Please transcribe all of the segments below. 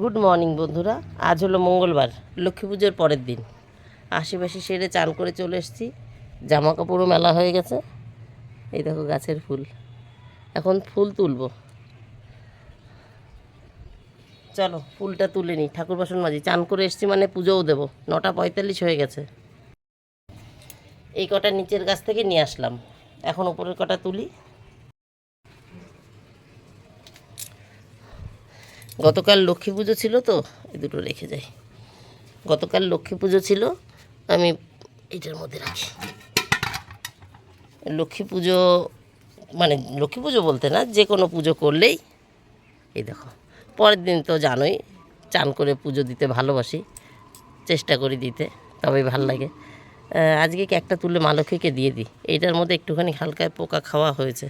Good morning বন্ধুরা। আজ হলো মঙ্গলবার, লক্ষ্মী পুজোর পরের দিন। আশেপাশে সেরে চান করে চলে এসেছি। জামা কাপড়ও মেলা হয়ে গেছে। এই দেখো গাছের ফুল। এখন ফুল তুলবো। চলো, ফুলটা তুলে নিই। ঠাকুর বাসন মাঝি চান করে এসেছি মানে পুজোও দেবো। নটা পঁয়তাল্লিশ হয়ে গেছে। এই কটা নিচের গাছ থেকে নিয়ে আসলাম। এখন ওপরের কটা তুলি। গতকাল লক্ষ্মী পুজো ছিল তো, এই দুটো রেখে যাই। গতকাল লক্ষ্মী পুজো ছিল, আমি এটার মধ্যে রাখি। লক্ষ্মী পুজো মানে লক্ষ্মী পুজো বলতে না, যে কোনো পুজো করলেই, এই দেখো, পরের দিন তো জানোই, চান করে পুজো দিতে ভালোবাসি, চেষ্টা করি দিতে, তবেই ভালো লাগে। আজকে একটা তুলে মা লক্ষ্মীকে দিয়ে দিই, এইটার মধ্যে একটুখানি হালকা পোকা খাওয়া হয়েছে।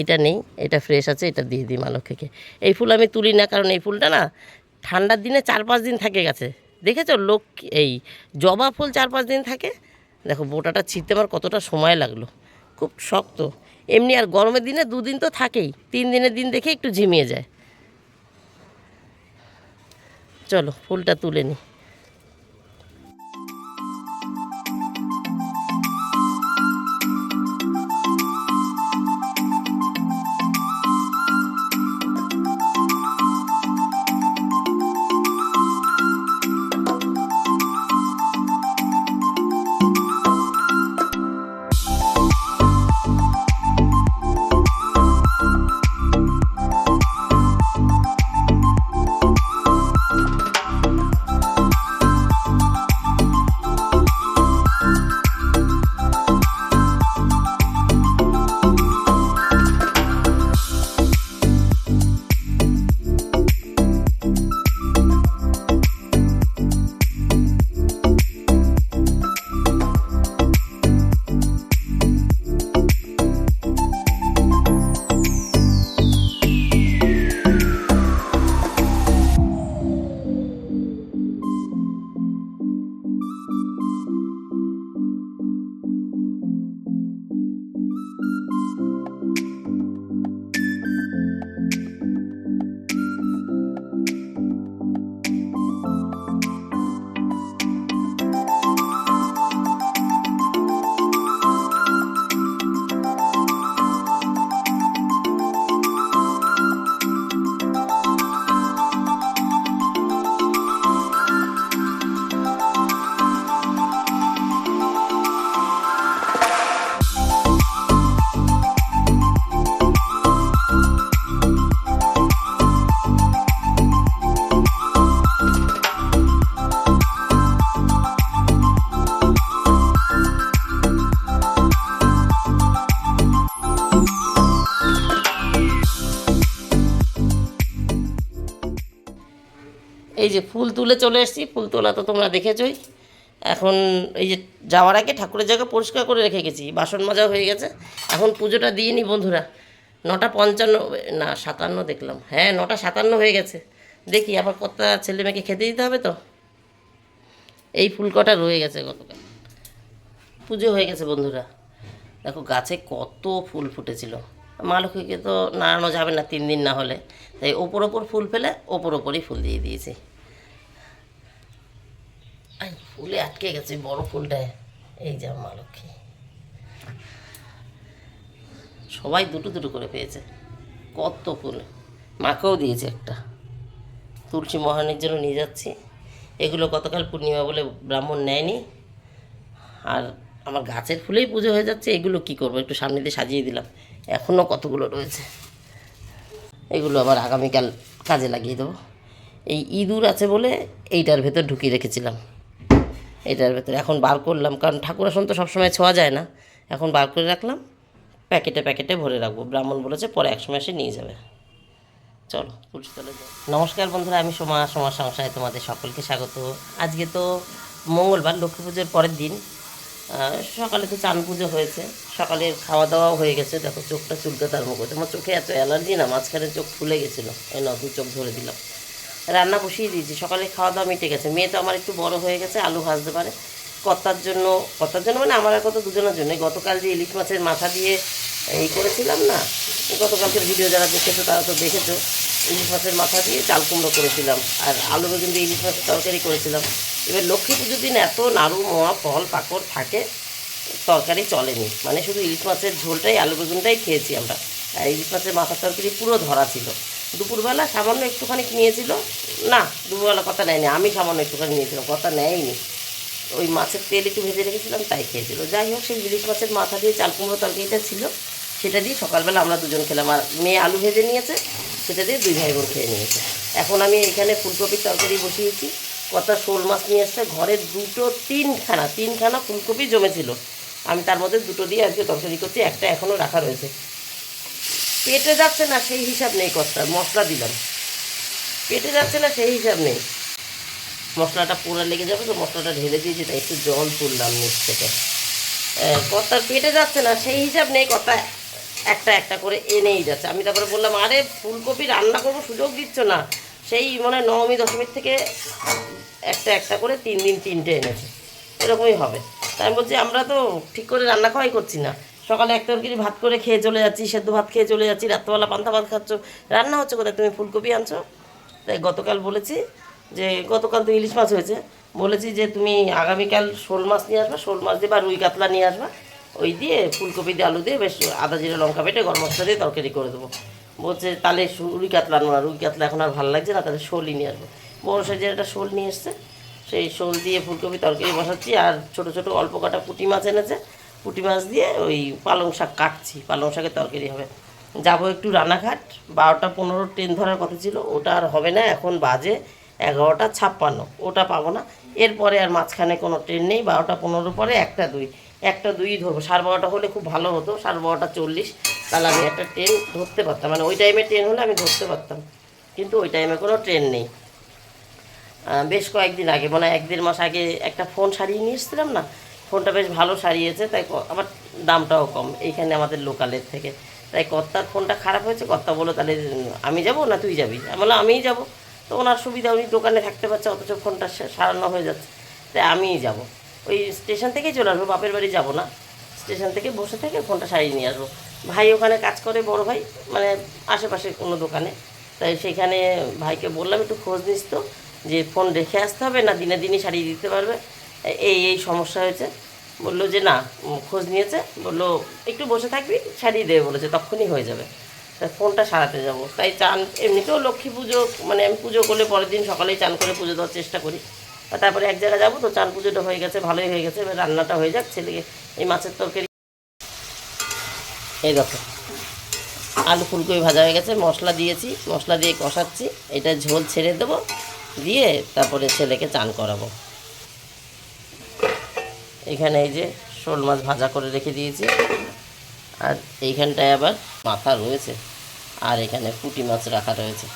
এইটা নেই, এটা ফ্রেশ আছে, এটা দিয়ে দিই মা লক্ষ্মীকে এই ফুল আমি তুলি না, কারণ এই ফুলটা না ঠান্ডার দিনে চার পাঁচ দিন থাকে গেছে। দেখেছ লোক এই জবা ফুল চার পাঁচ দিন থাকে? দেখো বোটাটা ছিঁড়তে আমার কতটা সময় লাগল। খুব শক্ত। এমনি আর গরমের দিনে দুদিন তো থাকেই, তিন দিনের দিন দেখে একটু ঝিমিয়ে যায়। চলো ফুলটা তুলে নিই তুলে চলে এসেছি, ফুল তোলা তো তোমরা দেখেছই। এখন এই যে যাওয়ার আগে ঠাকুরের জায়গা পরিষ্কার করে রেখে গেছি, বাসন মাজা হয়ে গেছে। এখন পুজোটা দিয়ে নি বন্ধুরা, নটা পঞ্চান্ন, না, সাতান্ন দেখলাম। হ্যাঁ নটা সাতান্ন হয়ে গেছে। দেখি আবার কত ছেলে মেয়েকে খেতে দিতে হবে তো? এই ফুল কটা রয়ে গেছে গতকাল। পুজো হয়ে গেছে বন্ধুরা। দেখো গাছে কত ফুল ফুটেছিল। মা লক্ষ্মীকে তো নাড়ানো যাবে না, তিন দিন না হলে। তাই ওপর ওপর ফুল ফেলে ওপর ওপরই ফুল দিয়ে দিয়েছি। ফুলে আটকে গেছে বড় ফুলটায়। এই যা মা লক্ষ্মী। সবাই দুটো দুটো করে পেয়েছে। কত ফুল। মাকেও দিয়েছে একটা। তুলসী মহানের জন্য নিয়ে যাচ্ছি। এগুলো গতকাল পূর্ণিমা বলে ব্রাহ্মণ নেয়নি। আর আমার গাছের ফুলেই পুজো হয়ে যাচ্ছে। এগুলো কি করব? একটু সামনে দিয়ে সাজিয়ে দিলাম। এখনও কতগুলো রয়েছে? এগুলো আবার আগামীকাল কাজে লাগিয়ে দেবো। এই ইঁদুর আছে বলে এইটার ভেতর ঢুকিয়ে রেখেছিলাম। এটার ভেতরে। এখন বার করলাম, কারণ ঠাকুর আসন তো সবসময় ছোঁয়া যায় না। এখন বার করে রাখলাম, প্যাকেটে প্যাকেটে ভরে রাখব। ব্রাহ্মণ বলেছে, পরে একসময় এসে নিয়ে যাবে। চলো, তুলসী তলে যাই নমস্কার বন্ধুরা, আমি সোমা, সোমার সংসারে তোমাদের সকলকে স্বাগত। আজকে তো মঙ্গলবার, লক্ষ্মী পুজোর পরের দিন। সকালে তো চান পুজো হয়েছে। সকালে খাওয়া দাওয়াও হয়ে গেছে। দেখো, চোখটা চুলকে তার মুখ আমার চোখে এত অ্যালার্জি না, মাঝখানে চোখ ফুলে গেছিল। এই ন দু চোখ ধরে দিলাম। রান্না বসিয়ে দিয়েছি, সকালে খাওয়া দাওয়া মিটে গেছে। মেয়ে তো আমার একটু বড় হয়ে গেছে, আলু ভাজতে পারে। কর্তার জন্য কর্তার জন্য মানে আমার কত দুজনের জন্য। গতকাল যে ইলিশ মাছের মাথা দিয়ে এই করেছিলাম না গতকালকের ভিডিও যারা দেখেছ, তারা তো দেখেছ, ইলিশ মাছের মাথা দিয়ে চাল কুমড়ো করেছিলাম। আর আলু বেগুন দিয়ে ইলিশ মাছের তরকারি করেছিলাম। এবার লক্ষ্মী পুজোর দিন এত নাড়ু, মোয়া, ফল, পাকড় থাকে, তরকারি চলেনি। মানে শুধু ইলিশ মাছের ঝোলটাই, আলু বেগুনটাই খেয়েছি আমরা। আর ইলিশ মাছের মাথার তরকারি পুরো ধরা ছিল। দুপুরবেলা সামান্য একটুখানি নিয়েছিল না, দুপুরবেলা কথা নেয়নি। আমি সামান্য একটুখানি নিয়েছিলাম, কথা নেয়নি। ওই মাছের তেল একটু ভেজে রেখেছিলাম, তাই খেয়েছিল। যাই হোক, সেই ইলিশ মাছের মাথা দিয়ে চাল কুমড়ো তরকারিটা ছিল। সেটা দিয়ে সকালবেলা আমরা দুজন খেলাম। আর মেয়ে আলু ভেজে নিয়েছে, সেটা দিয়ে দুই ভাই বোন খেয়ে নিয়েছে। এখন আমি এখানে ফুলকপির তরকারি বসিয়েছি। কত শোল মাছ নিয়ে এসছে। ঘরে দুটো তিনখানা তিনখানা ফুলকপি জমেছিল। আমি তার মধ্যে দুটো দিয়ে আজকে তরকারি করছি। একটা এখনও রাখা রয়েছে। পেটে যাচ্ছে না, সেই হিসাব নেই কর্তার মশলা দিলাম। পেটে যাচ্ছে না, সেই হিসাব নেই। মশলাটা পুরো লেগে যাবে তো, মশলাটা ঢেলে দিয়েছি, তাই একটু জল তুললাম নিচ থেকে। কর্তার পেটে যাচ্ছে না, সেই হিসাব নেই, কর্তা একটা একটা করে এনেই যাচ্ছে। আমি তারপরে বললাম, আরে, ফুলকপি রান্না করব, সুযোগ দিচ্ছ না। সেই মানে নবমী দশমীর থেকে একটা একটা করে তিন দিন, তিনটে এনেছে। এরকমই হবে। তাই বলছি, আমরা তো ঠিক করে রান্না খাওয়াই করছি না। সকালে এক তরকারি ভাত করে খেয়ে চলে যাচ্ছি, সেদ্ধ ভাত খেয়ে চলে যাচ্ছি, রাত্রবেলা পান্তা ভাত খাচ্ছ। রান্না হচ্ছে কোথায়? তুমি ফুলকপি আনছো। তাই গতকাল বলেছি যে, গতকাল তো ইলিশ মাছ হয়েছে। বলেছি যে, তুমি আগামীকাল শোল মাছ নিয়ে আসবা, শোল মাছ দিয়ে বা রুই কাতলা নিয়ে আসবা। ওই দিয়ে ফুলকপি দিয়ে আলু দিয়ে বেশ আদা জিরে লঙ্কা বেটে গরম মশলা দিয়ে তরকারি করে দেবো। বলছে, তাহলে রুই কাতলা আনব না, রুই কাতলা এখন আর ভালো লাগছে না, তাহলে শোলই নিয়ে আসব। বড় সাইজের একটা শোল নিয়ে এসছে। সেই শোল দিয়ে ফুলকপি তরকারি বসাচ্ছি, আর ছোট ছোট অল্প কাটা পুঁটি মাছ এনেছে। পুঁটি মাছ দিয়ে ওই পালং শাক কাটছি, পালং শাকের তরকারি হবে। যাব একটু রানাঘাট, বারোটা পনেরো ট্রেন ধরার কথা ছিল, ওটা আর হবে না, এখন বাজে এগারোটা ছাপ্পান্ন, ওটা পাবো না। এরপরে আর মাঝখানে কোনো ট্রেন নেই, বারোটা পনেরো পরে একটা দুই একটা দুই ধরবো। সাড়ে বারোটা হলে খুব ভালো হতো, সাড়ে বারোটা চল্লিশ, তাহলে আমি একটা ট্রেন ধরতে পারতাম। মানে ওই টাইমে ট্রেন হলে আমি ধরতে পারতাম, কিন্তু ওই টাইমে কোনো ট্রেন নেই। বেশ কয়েকদিন আগে মানে এক দেড় মাস আগে একটা ফোন সারিয়ে নিয়ে এসেছিলাম না ফোনটা বেশ ভালো সারিয়েছে, তাই আবার দামটাও কম, এইখানে আমাদের লোকালের থেকে। তাই কর্তার ফোনটা খারাপ হয়েছে, কর্তা বলো তাহলে আমি যাব না তুই যাবি? আমি আমিই যাব। তো ওনার সুবিধা, উনি দোকানে থাকতে পারছে, অথচ ফোনটা সারানো হয়ে যাচ্ছে। তাই আমিই যাব। ওই স্টেশন থেকেই চলে আসব, বাপের বাড়ি যাব না। স্টেশন থেকে বসে থেকে ফোনটা সারিয়ে নিয়ে আসব। ভাই ওখানে কাজ করে, বড় ভাই মানে আশেপাশে কোনো দোকানে। তাই সেখানে ভাইকে বললাম, একটু খোঁজ নিস তো, যে ফোন রেখে আসতে হবে না, দিনে দিনই সারিয়ে দিতে পারবে। এই এই সমস্যা হয়েছে। বলল যে না খোঁজ নিয়েছে। বলল, একটু বসে থাকবি সারিয়ে দেবে, বলেছে। তখনই হয়ে যাবে। তাই ফোনটা সারাতে যাব। তাই চান, এমনিতেও লক্ষ্মী পুজো মানে আমি পুজো করলে পরের দিন সকালেই চান করে পুজো দেওয়ার চেষ্টা করি। তারপরে এক জায়গায় যাব তো চান পুজোটা হয়ে গেছে, ভালোই হয়ে গেছে। এবার রান্নাটা হয়ে যাক, ছেলেকে এই মাছের তরকারি। এই দেখো, আলু ফুলকপি ভাজা হয়ে গেছে, মশলা দিয়েছি, মশলা দিয়ে কষাচ্ছি। এটা ঝোল ছেড়ে দেবো, দিয়ে তারপরে ছেলেকে চান করাবো। এখানে এই যে শোল মাছ ভাজা করে রেখে দিয়েছি। আর এইখানটায় আবার মাথা রয়েছে। আর এখানে পুঁটি মাছ রাখা রয়েছে।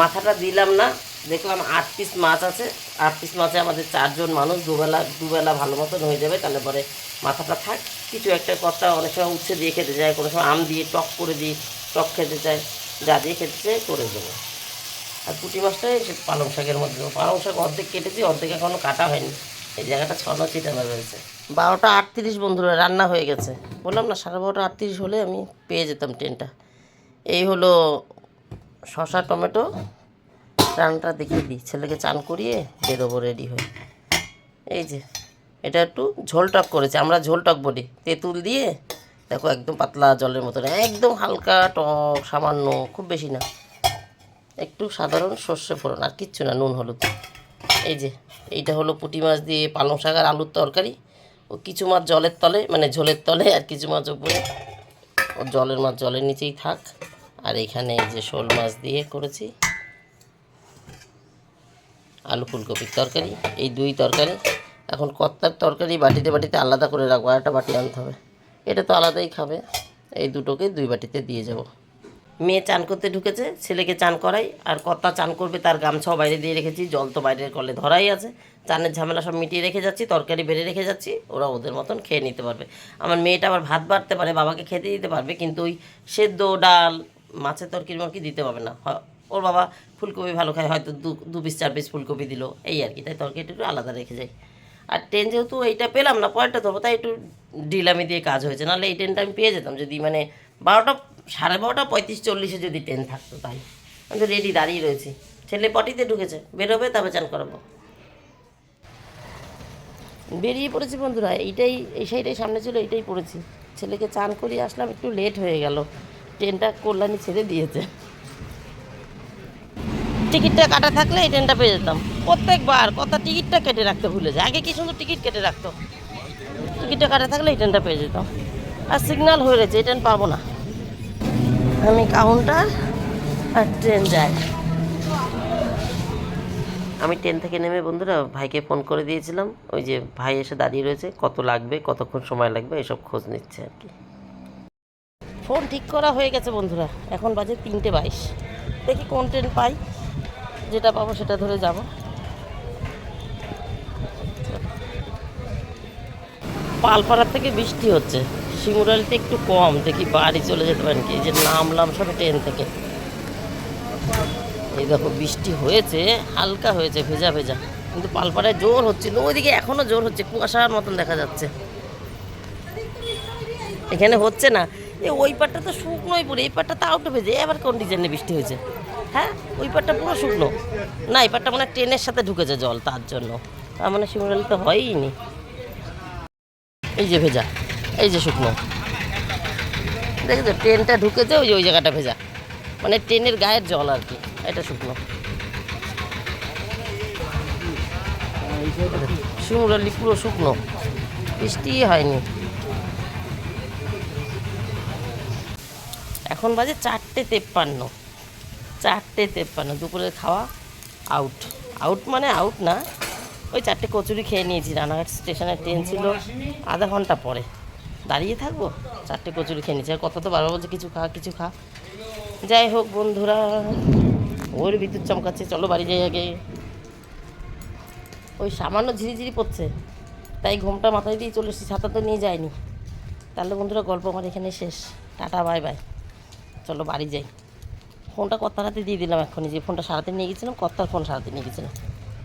মাথাটা দিলাম না, দেখলাম আট পিস মাছ আছে। আট পিস মাছে আমাদের চারজন মানুষ, দুবেলা দুবেলা ভালো মতন হয়ে যাবে, তাহলে পরে মাথাটা থাক। কিছু একটা কথা অনেক সময় উচ্ছে দিয়ে খেতে চায় কোনো সময় আম দিয়ে, টক করে দিই টক খেতে চায়, যা দিয়ে খেতে চায় করে দেবো। আর পুঁটি মাছটাই সে পালং শাকের মধ্যে পালং শাক অর্ধেক কেটেছি, অর্ধেক এখনও কাটা হয়নি। এই জায়গাটা ছনো ছিটানো রয়েছে বারোটা আটত্রিশ বন্ধুরা, রান্না হয়ে গেছে। বললাম না, সাড়ে বারোটা আটত্রিশ হলে আমি পেয়ে যেতাম ট্রেনটা। এই হলো শশা টমেটো। রান্নাটা দেখিয়ে দিই। ছেলেকে চান করিয়ে বেরোবো রেডি হয়ে। এই যে, এটা একটু ঝোল টক করেছে। আমরা ঝোল টক বলি। তেঁতুল দিয়ে, দেখো একদম পাতলা জলের মতন। একদম হালকা টক, সামান্য, খুব বেশি না। একটু সাধারণ সর্ষে ফোড়ন, আর কিচ্ছু না, নুন, হলুদ। এই যে, এইটা হলো পুঁটি মাছ দিয়ে পালং শাক আর আলুর তরকারি। ও কিছু মাছ জলের তলে মানে ঝোলের তলে আর কিছু মাছ উপরে। ও জলের মাছ জলের নিচেই থাক। আর এখানে এই যে শোল মাছ দিয়ে করেছি। আলু ফুলকপির তরকারি, এই দুই তরকারি। এখন কত্তার তরকারি বাটিতে বাটিতে আলাদা করে রাখব, আর একটা বাটি আনতে হবে। এটা তো আলাদাই খাবে। এই দুটোকে দুই বাটিতে দিয়ে যাব। মেয়ে চান করতে ঢুকেছে, ছেলেকে চান করাই, আর কর্তা চান করবে তার গামছাও বাইরে দিয়ে রেখেছি, জল তো বাইরের কলে ধরাই আছে। চানের ঝামেলা সব মিটিয়ে রেখে যাচ্ছি, তরকারি বেড়ে রেখে যাচ্ছি, ওরা ওদের মতন খেয়ে নিতে পারবে। আমার মেয়েটা আবার ভাত বাড়তে পারে, বাবাকে খেতে দিতে পারবে, কিন্তু ওই সেদ্ধ ডাল, মাছের তরকারি মরকি দিতে পারবে না। ওর বাবা ফুলকপি ভালো খায়, হয়তো দু দু পিস, চার পিস ফুলকপি দিল, এই আর কি, তাই তরকারিটা একটু আলাদা রেখে যাই। আর ট্রেন যেহেতু এইটা পেলাম না, পরেরটা ধরবো, তাই একটু ডিলামি দিয়ে কাজ হয়েছে, নাহলে এই ট্রেনটা আমি পেয়ে যেতাম, যদি মানে বারোটা সাড়ে বারোটা পঁয়ত্রিশ চল্লিশে যদি ট্রেন থাকতো তাই আমি তো রেডি দাঁড়িয়ে রয়েছি। ছেলে পটিতে ঢুকেছে। বেরোবে তবে চান করাবো। বেরিয়ে পড়েছি বন্ধুরা, এইটাই, এই সাইডে সামনে ছিল, এইটাই পড়েছি। ছেলেকে চান করিয়ে আসলাম, একটু লেট হয়ে গেল। ট্রেনটা কল্যাণী ছেড়ে দিয়েছে। টিকিটটা কাটা থাকলে এই ট্রেনটা পেয়ে যেতাম। প্রত্যেকবার কথা টিকিটটা কেটে রাখতে ভুলে যায়। আগে কি সুন্দর টিকিট কেটে রাখতো? টিকিটটা কাটা থাকলে এই ট্রেনটা পেয়ে যেতাম। আর সিগন্যাল হয়ে রয়েছে, এই ট্রেন পাবো না। আমি কাউন্টার আর ট্রেন যায় আমি ট্রেন থেকে নেমে বন্ধুরা ভাইকে ফোন করে দিয়েছিলাম। ওই যে ভাই এসে দাঁড়িয়ে রয়েছে কত লাগবে কতক্ষণ সময় লাগবে এসব খোঁজ নিচ্ছে আর কি। ফোন ঠিক করা হয়ে গেছে বন্ধুরা এখন বাজে তিনটে বাইশ। দেখি কোন ট্রেন পাই যেটা পাবো সেটা ধরে যাব। পালপাড়ার থেকে বৃষ্টি হচ্ছে। শিমুরালিতে একটু কম, দেখি বাড়ি চলে যেতে পারেন কি? এই যে নামলাম সব ট্রেন থেকে। এই দেখো, বৃষ্টি হয়েছে, হালকা হয়েছে, ভেজা ভেজা। কিন্তু পালপাড়ায় জোর হচ্ছিল, ওইদিকে এখনও জোর হচ্ছে, কুয়াশার মতন দেখা যাচ্ছে। এখানে হচ্ছে না, এ ওই পাটটা তো শুকনোই পুরো, এই পাটটা তাও একটু ভেজে এবার কোন ডিজাইনে বৃষ্টি হয়েছে? হ্যাঁ ওই পাটটা পুরো শুকনো। না, এই পাটটা মানে ট্রেনের সাথে ঢুকেছে জল, তার জন্য। তার মানে শিমুরালি তো হয়ই নি। এই যে ভেজা। এই যে শুকনো। দেখেছ, ট্রেনটা ঢুকেছে, ওই যে ওই জায়গাটা ভেজা। মানে ট্রেনের গায়ের জল আর কি, এটা শুকনো। শিমুরালি পুরো শুকনো। বৃষ্টি হয়নি। এখন বাজে চারটে তেপ্পান্ন। চারটে তেপ্পান্ন, দুপুরের খাওয়া আউট আউট মানে আউট না। ওই চারটে কচুরি খেয়ে নিয়েছি, রানাঘাট স্টেশনের ট্রেন ছিল আধা ঘণ্টা পরে। দাঁড়িয়ে থাকব? চারটে কচুরি খেয়ে আর কত তো বারবার বলছে, কিছু খা কিছু খা। যাই হোক বন্ধুরা, ওর বিদ্যুৎ চমকাচ্ছে। চলো বাড়ি যাই আগে। ওই সামান্য ঝিরিঝিরি পড়ছে। তাই ঘুমটা মাথায় দিয়ে চলে এসেছি, ছাতা তো নিয়ে যায়নি। তাহলে বন্ধুরা, গল্প আমার এখানে শেষ। Tata, bye bye. চলো বাড়ি যাই। ফোনটা কর্তার হাতে দিয়ে দিলাম এখনই যে ফোনটা সারাতে নিয়ে গেছিলাম, কর্তার ফোন সারাতে নিয়ে গেছিলাম।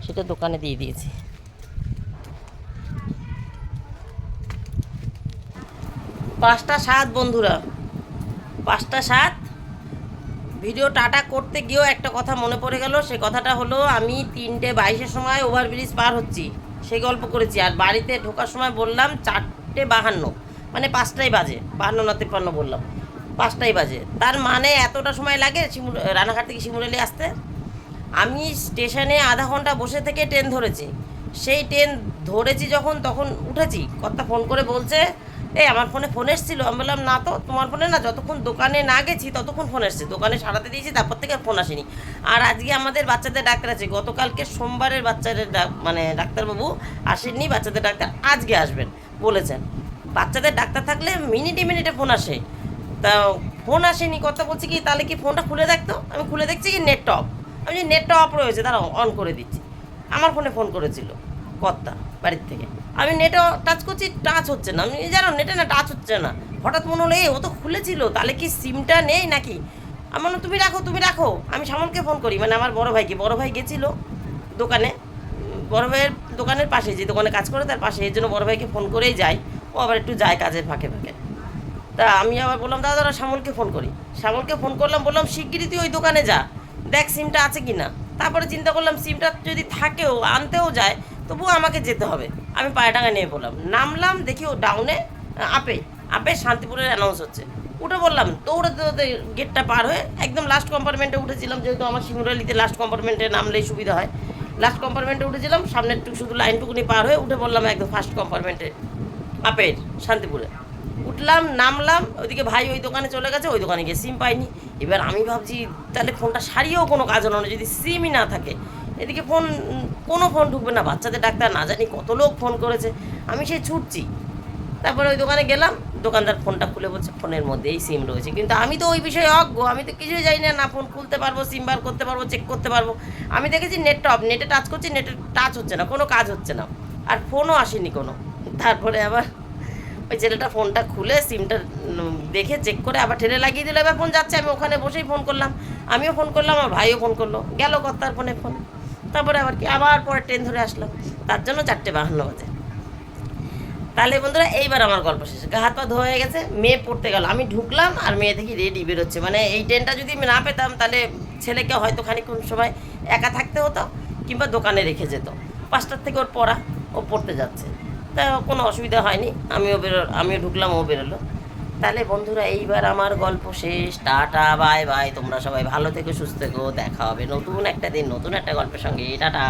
সেটা দোকানে দিয়ে দিয়েছি। পাঁচটা সাত, বন্ধুরা। পাঁচটা সাত। ভিডিও টাটা করতে গিয়েও একটা কথা মনে পড়ে গেল। সে কথাটা হলো, আমি তিনটে বাইশের সময় ওভারব্রিজ পার হচ্ছি। সেই গল্প করেছি। আর বাড়িতে ঢোকার সময় বললাম, চারটে বাহান্ন। মানে পাঁচটাই বাজে। বাহান্ন না তিপ্পান্ন বললাম। পাঁচটাই বাজে। তার মানে এতটা সময় লাগে শিমুল, রানাঘাট থেকে শিমুরালি আসতে? আমি স্টেশনে আধা ঘণ্টা বসে থেকে ট্রেন ধরেছি। সেই ট্রেন ধরেছি যখন, তখন উঠেছি। কর্তা ফোন করে বলছে এই আমার ফোনে ফোন এসেছিল। আমি বললাম, না তো, তোমার ফোনে না, যতক্ষণ দোকানে না গেছি, ততক্ষণ ফোন এসছে। দোকানে সারাতে দিয়েছি, তারপর থেকে ফোন আসেনি। আর আজকে আমাদের বাচ্চাদের ডাক্তার আছে। গতকালকে সোমবারের বাচ্চাদের মানে ডাক্তারবাবু আসেননি, বাচ্চাদের ডাক্তার আজকে আসবেন, বলেছেন। বাচ্চাদের ডাক্তার থাকলে মিনিটে মিনিটে ফোন আসে। তা, ফোন আসেনি, কথা বলছি কি, তাহলে কি ফোনটা খুলে দেখতো? আমি খুলে দেখছি কি নেটটা অফ। আমি নেটটা অফ রয়েছে তারা অন করে দিচ্ছি। আমার ফোনে ফোন করেছিল কর্তা, বাড়ির থেকে। আমি নেটও টাচ করছি টাচ হচ্ছে না। আমি জানো নেটে না টাচ হচ্ছে না। হঠাৎ মনে হলো, এই, ও তো খুলেছিল, তাহলে কি সিমটা নেই নাকি? আমার তুমি রাখো তুমি রাখো। আমি সামনকে ফোন করি মানে আমার বড় ভাইকে। বড় ভাই গেছিল দোকানে, বড় ভাইয়ের দোকানের পাশে, যে দোকানে কাজ করে তার পাশে, এর জন্য বড় ভাইকে ফোন করেই যায়। ও আবার একটু যায় কাজের ফাঁকে ফাঁকে। তা আমি আবার বললাম, দাদা দাদা, শ্যামলকে ফোন করি। শ্যামলকে ফোন করলাম, বললাম, শিগগিরই তুই ওই দোকানে যা, দেখ সিমটা আছে কি না তারপরে চিন্তা করলাম সিমটা যদি থাকেও, আনতেও যায় তবুও আমাকে যেতে হবে। আমি পায়ডাঙ্গা নিয়ে বললাম। নামলাম, দেখি ও ডাউনে আপে আপে শান্তিপুরের অ্যানাউন্স হচ্ছে। উঠে বললাম, দৌড়াতে দৌড়াতে গেটটা পার হয়ে একদম লাস্ট কম্পার্টমেন্টে উঠেছিলাম। যেহেতু আমার শিমুরালিতে লাস্ট কম্পার্টমেন্টে নামলেই সুবিধা হয়। লাস্ট কম্পার্টমেন্টে উঠেছিলাম, সামনের টুকু শুধু লাইনটুকুনি পার হয়ে উঠে বললাম একদম ফার্স্ট কম্পার্টমেন্টে আপের শান্তিপুরে। উঠলাম, নামলাম, ওইদিকে ভাই ওই দোকানে চলে গেছে, ওই দোকানে গিয়ে সিম পাইনি। এবার আমি ভাবছি, তাহলে ফোনটা সারিয়েও কোনো কাজ হলো না। যদি সিমই না থাকে এদিকে ফোন, কোনো ফোন ঢুকবে না, বাচ্চাদের ডাক্তার না জানি কত লোক ফোন করেছে, আমি সেই ছুটছি। তারপরে ওই দোকানে গেলাম, দোকানদার ফোনটা খুলে বলছে, ফোনের মধ্যে এই সিম রয়েছে, কিন্তু আমি তো ওই বিষয়ে অজ্ঞ, আমি তো কিছুই জানি না না ফোন খুলতে পারব সিম বার করতে পারব চেক করতে পারব। আমি দেখেছি নেটটা অফ নেটে টাচ করছি নেটে টাচ হচ্ছে না, কোনো কাজ হচ্ছে না, আর ফোনও আসেনি কোনো। তারপরে আবার ওই ছেলেটা ফোনটা খুলে সিমটা দেখে চেক করে আবার ঠেলে লাগিয়ে দিল, এবার ফোন যাচ্ছে, আমি ওখানে বসেই ফোন করলাম, আমিও ফোন করলাম, আমার ভাইও ফোন করল, গেল কর্তার ফোনে ফোন তারপরে আবার কি, আবার পরে ট্রেন ধরে আসলাম তার জন্য চারটে বাহান্ন বাজে। তাহলে বন্ধুরা, এইবার আমার গল্প শেষ। গা হাত পা ধোয়া হয়ে গেছে, মেয়ে পড়তে গেল। আমি ঢুকলাম আর মেয়ে দেখি রেডি বেরোচ্ছে। মানে এই ট্রেনটা যদি আমি না পেতাম, তাহলে ছেলেকে হয়তো খানিক্ষণ সময় একা থাকতে হতো কিংবা দোকানে রেখে যেত। পাঁচটার থেকে ওর পড়া, ও পড়তে যাচ্ছে। তা কোনো অসুবিধা হয়নি। আমিও বেরো আমিও ঢুকলাম, ও বেরোলো। তাহলে বন্ধুরা, এইবার আমার গল্প শেষ। Tata, bye bye. তোমরা সবাই ভালো থেকে, সুস্থ থেকো। দেখা হবে নতুন একটা দিন, নতুন একটা গল্পের সঙ্গে। টাটা।